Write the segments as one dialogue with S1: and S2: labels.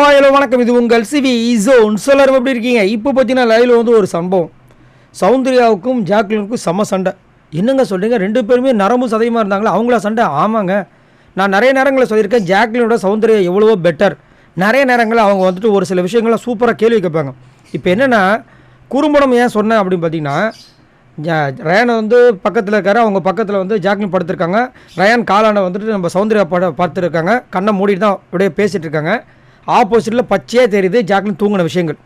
S1: Hello வணக்கம். இது உங்கள் சிவி ஜோன் எல்லாரும் எப்படி இருக்கீங்க? இப்போ பார்த்தீங்கன்னா லைவில் வந்து ஒரு சம்பவம். சௌந்தர்யாவுக்கும் ஜாக்லினுக்கும் செம்ம சண்டை. என்னங்க சொல்கிறீங்க ரெண்டு பேருமே நரம்பு சதவீதமாக இருந்தாங்களா? அவங்களா சண்டை? ஆமாங்க. நான் நிறைய நேரங்களில் சொல்லியிருக்கேன் ஜாக்லினோட சௌந்தர்யா எவ்வளவோ பெட்டர் நிறைய நேரங்களில் அவங்க வந்துட்டு ஒரு சில விஷயங்களை சூப்பராக கேள்வி கேட்பாங்க. இப்போ என்னென்னா குறும்படம் ஏன் சொன்னேன் அப்படின்னு பார்த்தீங்கன்னா ஜா- ரயான் வந்து பக்கத்தில் இருக்காரு. அவங்க பக்கத்தில் வந்து ஜாக்லின் படுத்திருக்காங்க. ரயான் காலான வந்துட்டு நம்ம சௌந்தர்யா பட பார்த்துருக்காங்க. கண்ணை மூடிட்டு தான் அப்படியே பேசிகிட்டு இருக்காங்க. ஆப்போசிட்டில் பச்சையாக தெரியுது ஜாக்லின் தூங்கின விஷயங்கள்.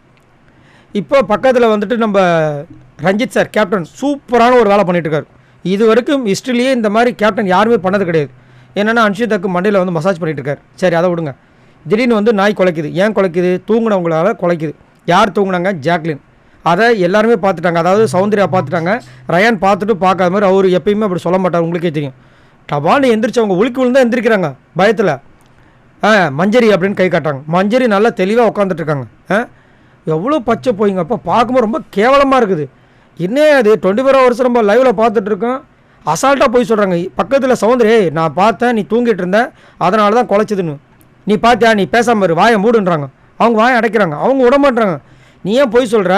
S1: இப்போ பக்கத்தில் வந்துட்டு நம்ம ரஞ்சித் சார் கேப்டன் சூப்பரான ஒரு வேலை பண்ணிட்டு இது வரைக்கும் ஹிஸ்ட்ரிலேயே இந்த மாதிரி கேப்டன் யாருமே பண்ணது கிடையாது. என்னென்னா அன்ஷிதாக்கு மண்டையில் வந்து மசாஜ் பண்ணிகிட்டு இருக்கார் சரி அதை விடுங்க. திடீர்னு வந்து நாய் குலைக்குது. ஏன் குலைக்குது? தூங்கினவங்களால் குலைக்குது. யார் தூங்கினாங்க? ஜாக்லின். அதை எல்லாருமே பார்த்துட்டாங்க. அதாவது சௌந்தர்யா பார்த்துட்டாங்க. ரயான் பார்த்துட்டு பார்க்காத மாதிரி அவர் எப்பயுமே அப்படி சொல்ல மாட்டார். உங்களுக்கே தெரியும். டபான்னு எந்திரிச்சவங்க அவங்க விழுந்தா எந்திரிக்கிறாங்க பயத்தில். மஞ்சரி அப்படின்னு கை காட்டுறாங்க. மஞ்சரி நல்லா தெளிவாக உட்காந்துட்ருக்காங்க ஆ எவ்வளோ பச்சை போயிங்க. அப்போ பார்க்கும்போது ரொம்ப கேவலமாக இருக்குது. என்ன அது? டுவெண்ட்டி ஃபோர் ஹவர்ஸ் நம்ம லைவில் பார்த்துட்ருக்கோம் அசால்ட்டாக போய் சொல்கிறாங்க பக்கத்தில் சவுந்தரே நான் பார்த்தேன் நீ தூங்கிட்டு இருந்தேன் அதனால தான் குலைச்சிதுன்னு. நீ பார்த்தியா நீ பேசாம இரு. வாயை மூடுன்றாங்க. அவங்க வாயை அடைக்கிறாங்க. அவங்க விட மாட்டுறாங்க நீ ஏன் போய் சொல்கிற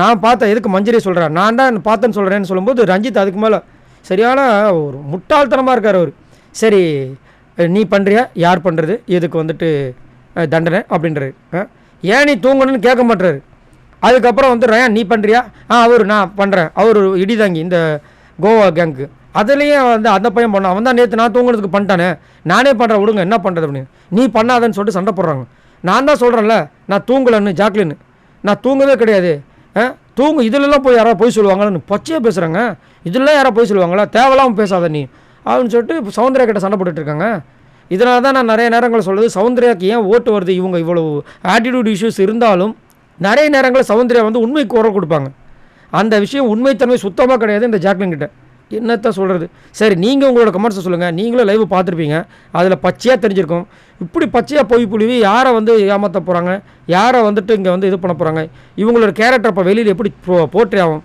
S1: நான் பார்த்தேன் எதுக்கு மஞ்சரி சொல்கிறேன் நான் தான் பார்த்தேன்னு சொல்கிறேன்னு சொல்லும்போது ரஞ்சித் அதுக்கு மேலே சரியான ஒரு முட்டாள்தனமாக இருக்கார் அவர். சரி நீ பண்ணுறியா யார் பண்ணுறது இதுக்கு வந்துட்டு தண்டனை? அப்படின்றாரு. ஏன் நீ தூங்கணும்னு கேட்க மாட்டுறாரு அதுக்கப்புறம் வந்து ரயான் நீ பண்ணுறியா ஆ அவர் நான் பண்ணுறேன் அவர் இடிதாங்கி இந்த கோவா கேங்க்கு அதுலேயும் வந்து அந்த பையன் பண்ணான். அவன் தான் நேற்று நான் தூங்குறதுக்கு பண்ணிட்டானே. நானே பண்ணுறேன் விடுங்க என்ன பண்ணுறது அப்படின்னு. நீ பண்ணாதன்னு சொல்லிட்டு சண்டை போடுறாங்க. நான் தான் சொல்கிறேன்ல நான் தூங்கலன்னு ஜாக்லின்னு. நான் தூங்கவே கிடையாது. ஆ தூங்கு இதுலலாம் போய் யாராவது போய் சொல்லுவாங்களான்னு பச்சையாக பேசுகிறாங்க இதெல்லாம் யாராவது போய் சொல்லுவாங்களா? தேவையில்லாமல் பேசாத நீ. அப்படின்னு சொல்லிட்டு இப்போ சௌந்தர்யா கிட்ட சண்டை போட்டுட்டு இருக்காங்க இதனால தான் நான் நிறைய நேரங்கள் சொல்லுது சவுந்தர்யாக்கு ஏன் ஓட்டு வருது இவங்க இவ்வளோ ஆட்டிடியூட் இஷ்யூஸ் இருந்தாலும் நிறைய நேரங்களில் சௌந்தர்யா வந்து உண்மைக்கு குரல் கொடுப்பாங்க. அந்த விஷயம் உண்மைத்தன்மை சுத்தமாக கிடையாது இந்த ஜாக்லின் கிட்ட. என்னத்தான் சொல்கிறது சரி நீங்கள் உங்களோட கமெண்ட்ஸை சொல்லுங்கள் நீங்களும் லைவ் பார்த்துருப்பீங்க. அதில் பச்சையாக தெரிஞ்சிருக்கும். இப்படி பச்சையாக போய் புழுவி யாரை வந்து ஏமாற்ற போகிறாங்க யாரை வந்துட்டு இங்கே வந்து இது பண்ண போகிறாங்க இவங்களோட கேரக்டர் அப்போ வெளியில் எப்படி போ- போற்றி ஆகும்?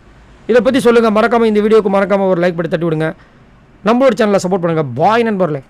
S1: இதை பற்றி சொல்லுங்கள் மறக்காமல் இந்த வீடியோக்கு மறக்காமல் ஒரு லைக் பண்ணி தட்டி விடுங்க. நம்மளோட சேனலை சப்போர்ட் பண்ணுங்கள் பாய் நண்பர்களே.